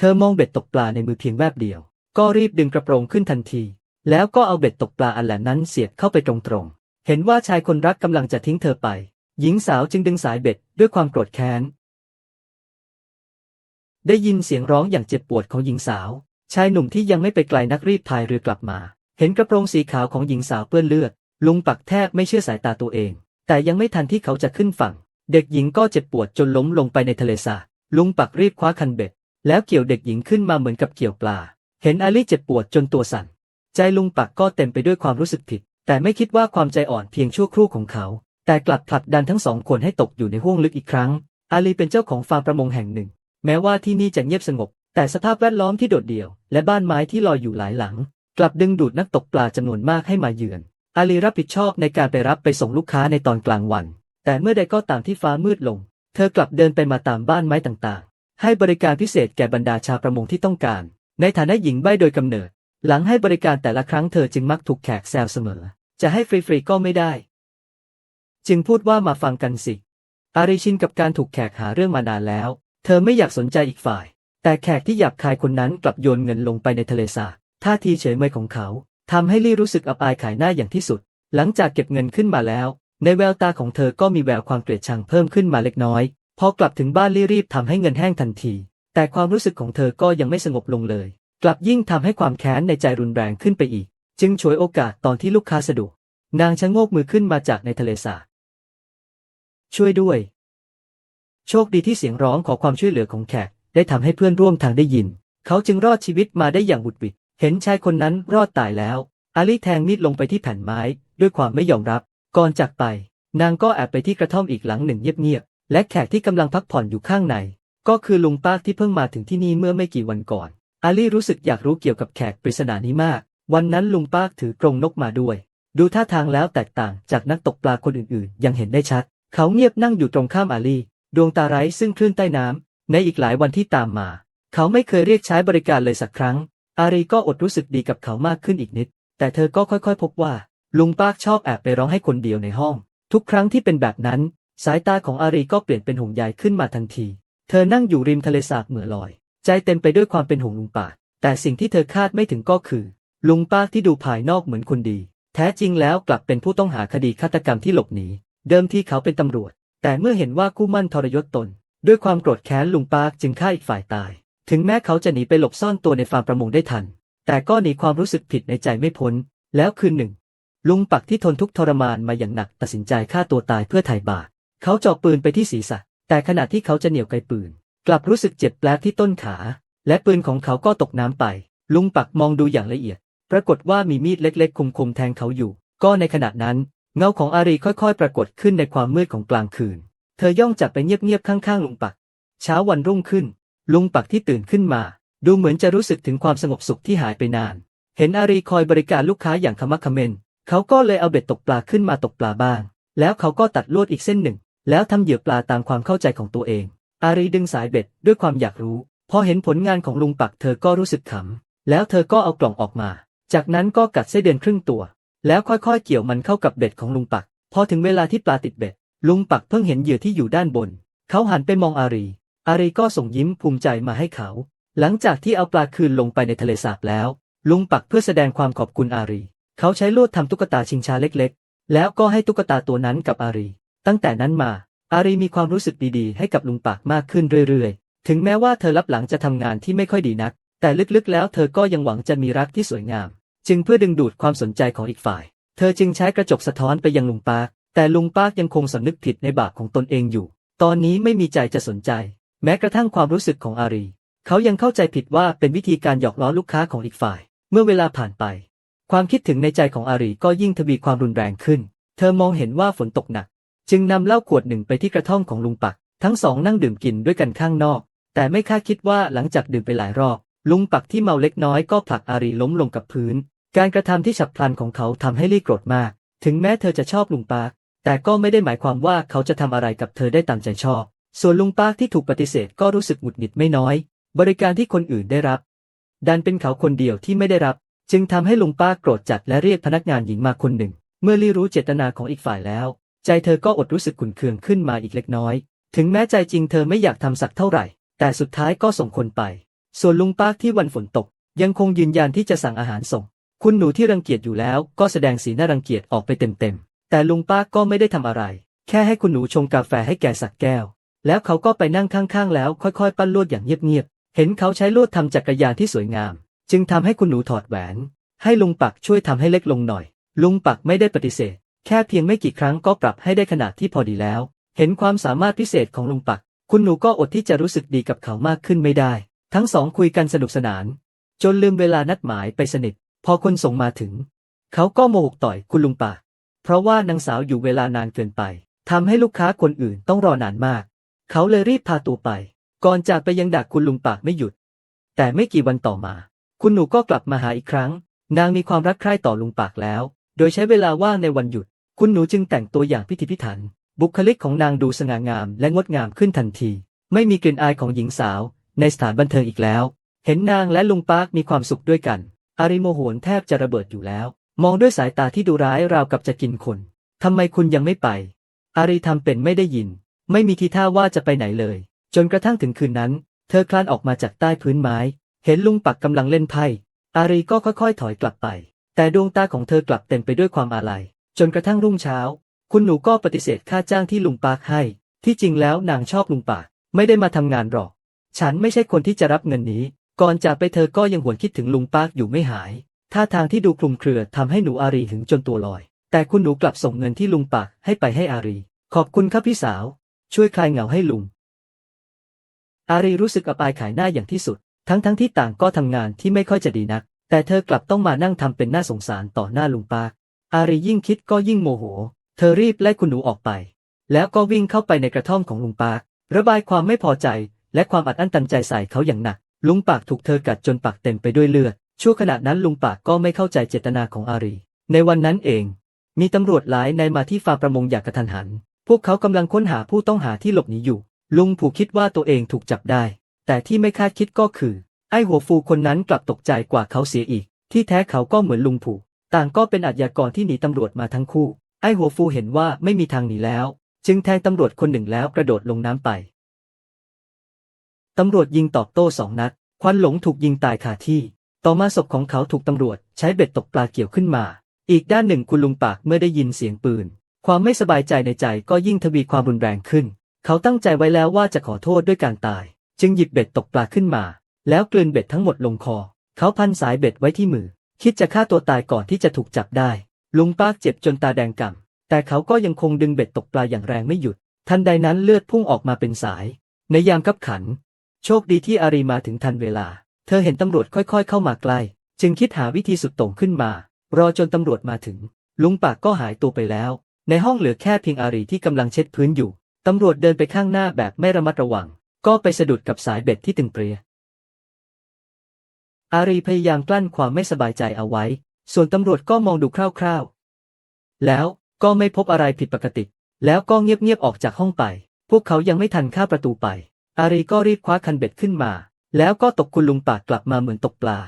เธอมองเบ็ดตกปลาในมือเพียงแวบเดียว ก็รีบดึงกระโปรงขึ้นทันที แล้วก็เอาเบ็ดตกปลาอันแหลมนั้นเสียบเข้าไปตรงๆ เห็นว่าชายคนรักกำลังจะทิ้งเธอไป หญิงสาวจึงดึงสายเบ็ดด้วยความโกรธแค้น ได้ยินเสียงร้องอย่างเจ็บปวดของหญิงสาว ชายหนุ่มที่ยังไม่ไปไกลนักรีบพายเรือกลับมา เห็นกระโปรงสีขาวของหญิงสาวเปื้อนเลือด ลุงปักแทบไม่เชื่อสายตาตัวเอง แต่ยังไม่ทันที่เขาจะขึ้นฝั่ง เด็กหญิงก็เจ็บปวดจนล้มลงไปในทะเลสาบลุงปักรีบคว้าคันเบ็ด แล้วเกี่ยวเด็กหญิงขึ้นมาเหมือนกับเกี่ยวปลา เห็นอาลีเจ็บปวดจนตัวสั่น ใจลุงปักก็เต็มไปด้วยความรู้สึกผิด แต่ไม่คิดว่าความใจอ่อนเพียงชั่วครู่ของเขา แต่กลับผลักดันทั้งสองคนให้ตกอยู่ในห้วงลึกอีกครั้ง อาลีเป็นเจ้าของฟาร์มประมงแห่งหนึ่ง แม้ว่าที่นี่จะเงียบสงบ แต่สภาพแวดล้อมที่โดดเดี่ยว และบ้านไม้ที่ลอยอยู่หลายหลัง กลับดึงดูดนักตกปลาจำนวนมากให้มาเยือน อาลีรับผิดชอบในการไปรับไปส่งลูกค้าในตอนกลางวัน แต่เมื่อใดก็ตามที่ฟ้ามืดลง เธอกลับเดินไปมาตามบ้านไม้ต่าง ให้บริการพิเศษแก่บรรดาชาวประมงที่ต้องการ ในฐานะหญิงใบ้โดยกำเนิด หลังให้บริการแต่ละครั้งเธอจึงมักถูกแขกแซวเสมอ จะให้ฟรีๆก็ไม่ได้ จึงพูดว่ามาฟังกันสิ อารีชินกับการถูกแขกหาเรื่องมานานแล้ว เธอไม่อยากสนใจอีกฝ่าย แต่แขกที่หยาบคายคนนั้นกลับโยนเงินลงไปในทะเลสาบท่าทีเฉยเมยของเขาทำให้ลี่รู้สึกอับอายขายหน้าอย่างที่สุด หลังจากเก็บเงินขึ้นมาแล้ว ในแววตาของเธอก็มีแววความเกลียดชังเพิ่มขึ้นมาเล็กน้อย พอกลับถึงบ้านลี่รีบทำให้เงินแห้งทันที แต่ความรู้สึกของเธอก็ยังไม่สงบลงเลย กลับยิ่งทำให้ความแค้นในใจรุนแรงขึ้นไปอีก จึงฉวยโอกาสตอนที่ลูกค้าสะดวกนางชะโงกมือขึ้นมาจากในทะเลสาบช่วยด้วย โชคดีที่เสียงร้องขอความช่วยเหลือของแขก ได้ทำให้เพื่อนร่วมทางได้ยิน เขาจึงรอดชีวิตมาได้อย่างบุดวิดเห็นชายคนนั้นรอดตายแล้ว อาลีแทงมีดลงไปที่แผ่นไม้ ด้วยความไม่ยอมรับ ก่อนจากไป นางก็แอบไปที่กระท่อมอีกหลังหนึ่งเงียบ และแขกที่กำลังพักผ่อนอยู่ข้างใน ก็คือลุงป้าที่เพิ่งมาถึงที่นี่เมื่อไม่กี่วันก่อน อาลี่รู้สึกอยากรู้เกี่ยวกับแขกปริศนานี้มาก วันนั้นลุงป้าถือกรงนกมาด้วย ดูท่าทางแล้วแตกต่างจากนักตกปลาคนอื่นๆ ยังเห็นได้ชัด เขาเงียบนั่งอยู่ตรงข้ามอาลี่ ดวงตาไร้ซึ่งคลื่นใต้น้ำในอีกหลายวันที่ตามมา เขาไม่เคยเรียกใช้บริการเลยสักครั้ง อารีก็อดรู้สึกดีกับเขามากขึ้นอีกนิด แต่เธอก็ค่อยๆ พบว่า ลุงป้าชอบแอบไปร้องให้คนเดียวในห้อง ทุกครั้งที่เป็นแบบนั้น สายตาของอารีก็เปลี่ยนเป็นห่วงใยขึ้นมาทันที เธอนั่งอยู่ริมทะเลสาบเหมือลอย ใจเต็มไปด้วยความเป็นห่วงลุงปาแต่สิ่งที่เธอคาดไม่ถึงก็คือ ลุงปาที่ดูภายนอกเหมือนคนดี แท้จริงแล้วกลับเป็นผู้ต้องหาคดีฆาตกรรมที่หลบหนี เดิมที่เขาเป็นตำรวจ แต่เมื่อเห็นว่าคู่มั่นทรยศตน ด้วยความโกรธแค้นลุงปาจึงฆ่าอีกฝ่ายตาย ถึงแม้เขาจะหนีไปหลบซ่อนตัวในฟาร์มประมงได้ทัน แต่ก็หนีความรู้สึกผิดในใจไม่พ้น แล้วคืนหนึ่ง ลุงปักที่ทนทุกทรมานมาอย่างหนักตัดสินใจฆ่าตัวตายเพื่อไถ่บาป เขาจ่อปืนไปที่ศีรษะ แต่ขณะที่เขาจะเหนี่ยวไกปืน กลับรู้สึกเจ็บแปลบที่ต้นขา และปืนของเขาก็ตกน้ำไป ลุงปักมองดูอย่างละเอียด ปรากฏว่ามีมีดเล็กๆ คมๆแทงเขาอยู่ ก็ในขณะนั้น เงาของอารีค่อยๆ ปรากฏขึ้นในความมืดของกลางคืน เธอย่องจากไปเงียบๆข้างๆลุงปัก เช้าวันรุ่งขึ้น ลุงปักที่ตื่นขึ้นมา ดูเหมือนจะรู้สึกถึงความสงบสุขที่หายไปนาน เห็นอารีคอยบริการลูกค้าอย่างขมักเขม้นเขาก็เลยเอาเบ็ดตกปลาขึ้นมาตกปลาบ้าง แล้วเขาก็ตัดลวดอีกเส้นหนึ่ง แล้วทำเหยื่อปลาตามความเข้าใจของตัวเอง อารีดึงสายเบ็ดด้วยความอยากรู้ พอเห็นผลงานของลุงปักเธอก็รู้สึกขำ แล้วเธอก็เอากล่องออกมา จากนั้นก็กัดไส้เดือนครึ่งตัว แล้วค่อยๆเกี่ยวมันเข้ากับเบ็ดของลุงปัก พอถึงเวลาที่ปลาติดเบ็ด ลุงปักเพิ่งเห็นเหยื่อที่อยู่ด้านบน เขาหันไปมองอารี อารีก็ส่งยิ้มภูมิใจมาให้เขา หลังจากที่เอาปลาคืนลงไปในทะเลสาบแล้ว ลุงปักเพื่อแสดงความขอบคุณอารี เขาใช้ลวดทำตุ๊กตาชิงช้าเล็กๆ แล้วก็ให้ตุ๊กตาตัวนั้นกับอารี ตั้งแต่นั้นมา อารีมีความรู้สึกดีๆ ให้กับลุงปักมากขึ้นเรื่อยๆ ถึงแม้ว่าเธอรับหลังจะทำงานที่ไม่ค่อยดีนัก แต่ลึกๆ แล้วเธอก็ยังหวังจะมีรักที่สวยงาม จึงเพื่อดึงดูดความสนใจของอีกฝ่าย เธอจึงใช้กระจกสะท้อนไปยังลุงปาก แต่ลุงปากยังคงสำนึกผิดในบาปของตนเองอยู่ ตอนนี้ไม่มีใจจะสนใจ แม้กระทั่งความรู้สึกของอารี เขายังเข้าใจผิดว่าเป็นวิธีการหยอกล้อลูกค้าของอีกฝ่าย เมื่อเวลาผ่านไป ความคิดถึงในใจของอารีก็ยิ่งทวีความรุนแรงขึ้น เธอมองเห็นว่าฝนตกหนัก จึงนำเหล้าขวดหนึ่งไปที่กระท่อมของลุงปัก ทั้งสองนั่งดื่มกินด้วยกันข้างนอก แต่ไม่คาดคิดว่าหลังจากดื่มไปหลายรอบ ลุงปักที่เมาเล็กน้อยก็ผลักอารีล้มลงกับพื้น การกระทำที่ฉับพลันของเขาทำให้ลี่โกรธมาก ถึงแม้เธอจะชอบลุงปากแต่ก็ไม่ได้หมายความว่าเขาจะทำอะไรกับเธอได้ตามใจชอบ ส่วนลุงปากที่ถูกปฏิเสธก็รู้สึกหงุดหงิดไม่น้อย บริการที่คนอื่นได้รับ ดันเป็นเขาคนเดียวที่ไม่ได้รับ จึงทำให้ลุงป้าโกรธจัดและเรียกพนักงานหญิงมาคนหนึ่ง เมื่อลี่รู้เจตนาของอีกฝ่ายแล้ว ใจเธอก็อดรู้สึกขุ่นเคืองขึ้นมาอีกเล็กน้อย ถึงแม้ใจจริงเธอไม่อยากทำสักเท่าไหร่ แต่สุดท้ายก็ส่งคนไป ส่วนลุงปากที่วันฝนตก ยังคงยืนยันที่จะสั่งอาหารส่ง คุณหนูที่รังเกียจอยู่แล้วก็แสดงสีหน้ารังเกียจออกไปเต็มๆ แต่ลุงปากก็ไม่ได้ทำอะไร แค่ให้คุณหนูชงกาแฟให้แกสักแก้ว แล้วเขาก็ไปนั่งข้างๆ แล้วค่อยๆ ปั้นลวดอย่างเงียบๆ เห็นเขาใช้ลวดทำจักรยานที่สวยงาม จึงทำให้คุณหนูถอดแหวน ให้ลุงปักช่วยทำให้เล็กลงหน่อย ลุงปักไม่ได้ปฏิเสธ แค่เพียงไม่กี่ครั้งก็ปรับให้ได้ขนาดที่พอดีแล้ว เห็นความสามารถพิเศษของลุงปัก คุณหนูก็อดที่จะรู้สึกดีกับเขามากขึ้นไม่ได้ ทั้งสองคุยกันสนุกสนาน จนลืมเวลานัดหมายไปสนิท พอคนส่งมาถึง เขาก็โมโหต่อยคุณลุงปัก เพราะว่านางสาวอยู่เวลานานเกินไปทำให้ลูกค้าคนอื่นต้องรอนานมาก เขาเลยรีบพาตัวไป ก่อนจากไปยังดักคุณลุงปากไม่หยุด แต่ไม่กี่วันต่อมา คุณหนูก็กลับมาหาอีกครั้ง นางมีความรักใคร่ต่อลุงปากแล้ว โดยใช้เวลาว่างในวันหยุด คุณหนูจึงแต่งตัวอย่างพิถีพิถัน บุคลิกของนางดูสง่างามและงดงามขึ้นทันที ไม่มีกลิ่นอายของหญิงสาว ในสถานบันเทิงอีกแล้ว เห็นนางและลุงปากมีความสุขด้วยกัน อาริโมโหนแทบจะระเบิดอยู่แล้ว มองด้วยสายตาที่ดูร้ายราวกับจะกินคนทำไมคุณยังไม่ไป อารีทำเป็นไม่ได้ยิน ไม่มีทีท่าว่าจะไปไหนเลย จนกระทั่งถึงคืนนั้น เธอคลานออกมาจากใต้พื้นไม้ เห็นลุงปักกำลังเล่นไพ่ อารีก็ค่อยๆ ถอยกลับไป แต่ดวงตาของเธอกลับเต็มไปด้วยความอาลัย จนกระทั่งรุ่งเช้า คุณหนูก็ปฏิเสธค่าจ้างที่ลุงปากให้ ที่จริงแล้วนางชอบลุงปาก ไม่ได้มาทำงานหรอก ฉันไม่ใช่คนที่จะรับเงินนี้ ก่อนจากไปเธอก็ยังหวนคิดถึงลุงปากอยู่ไม่หาย ท่าทางที่ดูคลุมเครือทำให้หนูอารีหึงจนตัวลอย แต่คุณหนูกลับส่งเงินที่ลุงปากให้ไปให้อารี ขอบคุณครับพี่สาว ช่วยคลายเหงาให้ลุง อารีรู้สึกอับอายขายหน้าอย่างที่สุด ทั้งทั้งที่ต่างก็ทำงานที่ไม่ค่อยจะดีนัก แต่เธอกลับต้องมานั่งทำเป็นหน้าสงสารต่อหน้าลุงปาก อารียิ่งคิดก็ยิ่งโมโห เธอรีบไล่คุณหนูออกไป แล้วก็วิ่งเข้าไปในกระท่อมของลุงปาก ระบายความไม่พอใจ และความอัดอั้นตันใจใส่เขาอย่างหนัก ลุงปากถูกเธอกัดจนปากเต็มไปด้วยเลือด ชั่วขณะนั้นลุงปากก็ไม่เข้าใจเจตนาของอารี ในวันนั้นเอง มีตำรวจหลายนายมาที่ฟาร์มประมงอย่างกระทันหัน พวกเขากำลังค้นหาผู้ต้องหาที่หลบหนีอยู่ ลุงผูกคิดว่าตัวเองถูกจับได้ แต่ที่ไม่คาดคิดก็คือ ไอ้หัวฟูคนนั้นกลับตกใจกว่าเขาเสียอีก ที่แท้เขาก็เหมือนลุงผูก ต่างก็เป็นอาชญากรที่หนีตำรวจมาทั้งคู่ ไอ้หัวฟูเห็นว่าไม่มีทางหนีแล้ว จึงแทงตำรวจคนหนึ่งแล้วกระโดดลงน้ำไป ตำรวจยิงตอบโต้สองนัด ควันหลงถูกยิงตายคาที่ ต่อมาศพของเขาถูกตำรวจใช้เบ็ดตกปลาเกี่ยวขึ้นมา อีกด้านหนึ่งคุณลุงปากเมื่อได้ยินเสียงปืน ความไม่สบายใจในใจก็ยิ่งทวีความรุนแรงขึ้น เขาตั้งใจไว้แล้วว่าจะขอโทษด้วยการตาย จึงหยิบเบ็ดตกปลาขึ้นมา แล้วกลืนเบ็ดทั้งหมดลงคอ เขาพันสายเบ็ดไว้ที่มือ คิดจะฆ่าตัวตายก่อนที่จะถูกจับได้ ลุงปากเจ็บจนตาแดงก่ำแต่เขาก็ยังคงดึงเบ็ดตกปลาอย่างแรงไม่หยุด ทันใดนั้นเลือดพุ่งออกมาเป็นสาย ในยามคับขัน โชคดีที่อารีมาถึงทันเวลา เธอเห็นตำรวจค่อยๆ เข้ามาใกล้ จึงคิดหาวิธีสุดโต่งขึ้นมา รอจนตำรวจมาถึง ลุงปากก็หายตัวไปแล้ว ในห้องเหลือแค่เพียงอารีที่กำลังเช็ดพื้นอยู่ตำรวจเดินไปข้างหน้าแบบไม่ระมัดระวัง ก็ไปสะดุดกับสายเบ็ดที่ตึงเปรีย อารีพยายามกลั้นความไม่สบายใจเอาไว้ ส่วนตำรวจก็มองดูคร่าวๆ แล้วก็ไม่พบอะไรผิดปกติ แล้วก็เงียบๆออกจากห้องไป พวกเขายังไม่ทันข้าประตูไป อารีก็รีบคว้าคันเบ็ดขึ้นมา แล้วก็ตกคุณลุงปากกลับมาเหมือนตกปลา